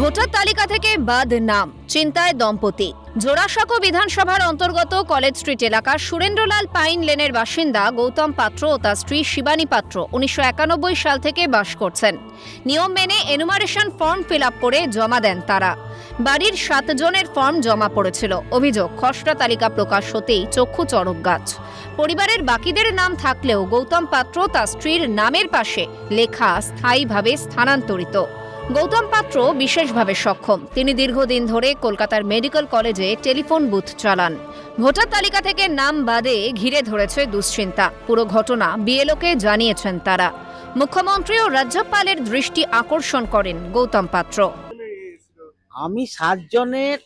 Voter তালিকা থেকে বাদ নাম, চিন্তায় দম্পতি। জোড়াসাঁকো বিধানসভার অন্তর্গত কলেজ স্ট্রিট এলাকার সুরেন্দ্রলাল পাইন লেনের বাসিন্দা গৌতম পাত্র ও তার স্ত্রী শিবানী পাত্র উনিশশো একানব্বই সাল থেকে বাস করছেন। নিয়ম মেনে এনুমারেশন ফর্ম ফিল করে জমা দেন তারা। বাড়ির সাতজনের ফর্ম জমা পড়েছিল। অভিযোগ, খসড়া তালিকা প্রকাশ হতেই চক্ষু চড়ক গাছ। পরিবারের বাকিদের নাম থাকলেও গৌতম পাত্র তার স্ত্রীর নামের পাশে লেখা স্থায়ীভাবে স্থানান্তরিত। গৌতম পাত্র বিশেষভাবে সক্ষম। তিনি দীর্ঘদিন ধরে কলকাতার মেডিকেল কলেজে টেলিফোন বুথ চালান। ভোটার তালিকা থেকে নাম বাদে ঘিরে ধরেছে দুশ্চিন্তা। পুরো ঘটনা বিএলওকে জানিয়েছেন তারা। মুখ্যমন্ত্রী ও রাজ্যপালের দৃষ্টি আকর্ষণ করেন গৌতম পাত্র। আমি সাতজনের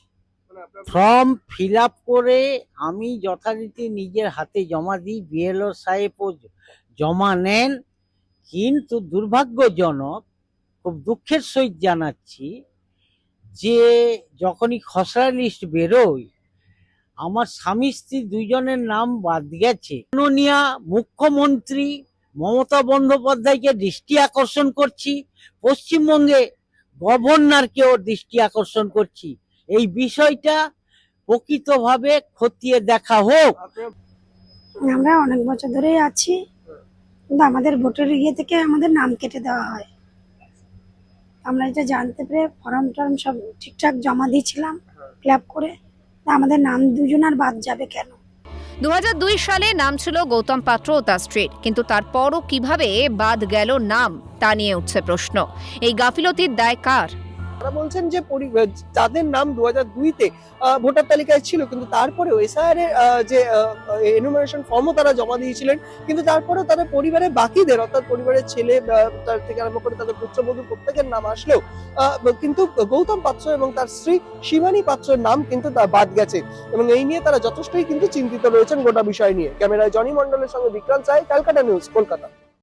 ফর্ম ফিল আপ করে আমি যথারীতি নিজের হাতে জমা দিই, বিএলও সাহেবও জমা নেন। কিন্তু দুর্ভাগ্যজনক খুব দুঃখের সহিত জানাচ্ছি যে যখনই খসড়া লিস্ট বেরোয়, আমার স্বামী স্ত্রী দুইজনের নাম বাদ গেছে। মাননীয়া মুখ্যমন্ত্রী মমতা বন্দ্যোপাধ্যায়কে দৃষ্টি আকর্ষণ করছি, পশ্চিমবঙ্গে গভর্নরকেও দৃষ্টি আকর্ষণ করছি। এই বিষয়টা প্রকৃতভাবে খতিয়ে দেখা হোক। আমরা অনেক বছর ধরেই আছি, কিন্তু আমাদের ভোটের ইয়ে থেকে আমাদের নাম কেটে দেওয়া হয়। আমরা এটা জানতে পেরে ফর্ম টর্ম সব ঠিকঠাক জমা দিয়েছিলাম ফিল করে। আমাদের নাম দুজনার বাদ যাবে কেন? দু হাজার দুই সালে নাম ছিল গৌতম পাত্র ও তার স্ত্রীর, কিন্তু তারপরও কীভাবে বাদ গেল নাম, তা নিয়ে উঠছে প্রশ্ন। এই গাফিলতির দায় কার? তারা বলছেন যে যাদের নাম দু হাজার দুইতে ভোটার তালিকায় ছিল, কিন্তু তারপরেও এসআইআর এর যে এনুমারেশন ফর্মও তারা জমা দিয়েছিলেন, কিন্তু তারপরেও তাদের পরিবারের বাকিদের, অর্থাৎ পরিবারের ছেলে তার থেকে আরম্ভ করে তাদের পুত্রবধূ প্রত্যেকের নাম আসলেও কিন্তু গৌতম পাত্র এবং তার স্ত্রী শিবানী পাত্রের নাম কিন্তু বাদ গেছে। এবং এই নিয়ে তারা যথেষ্টই কিন্তু চিন্তিত রয়েছেন গোটা বিষয় নিয়ে। ক্যামেরায় জনি মন্ডলের সঙ্গে বিক্রান্ত চাই ক্যালকাটা নিউজ, কলকাতা।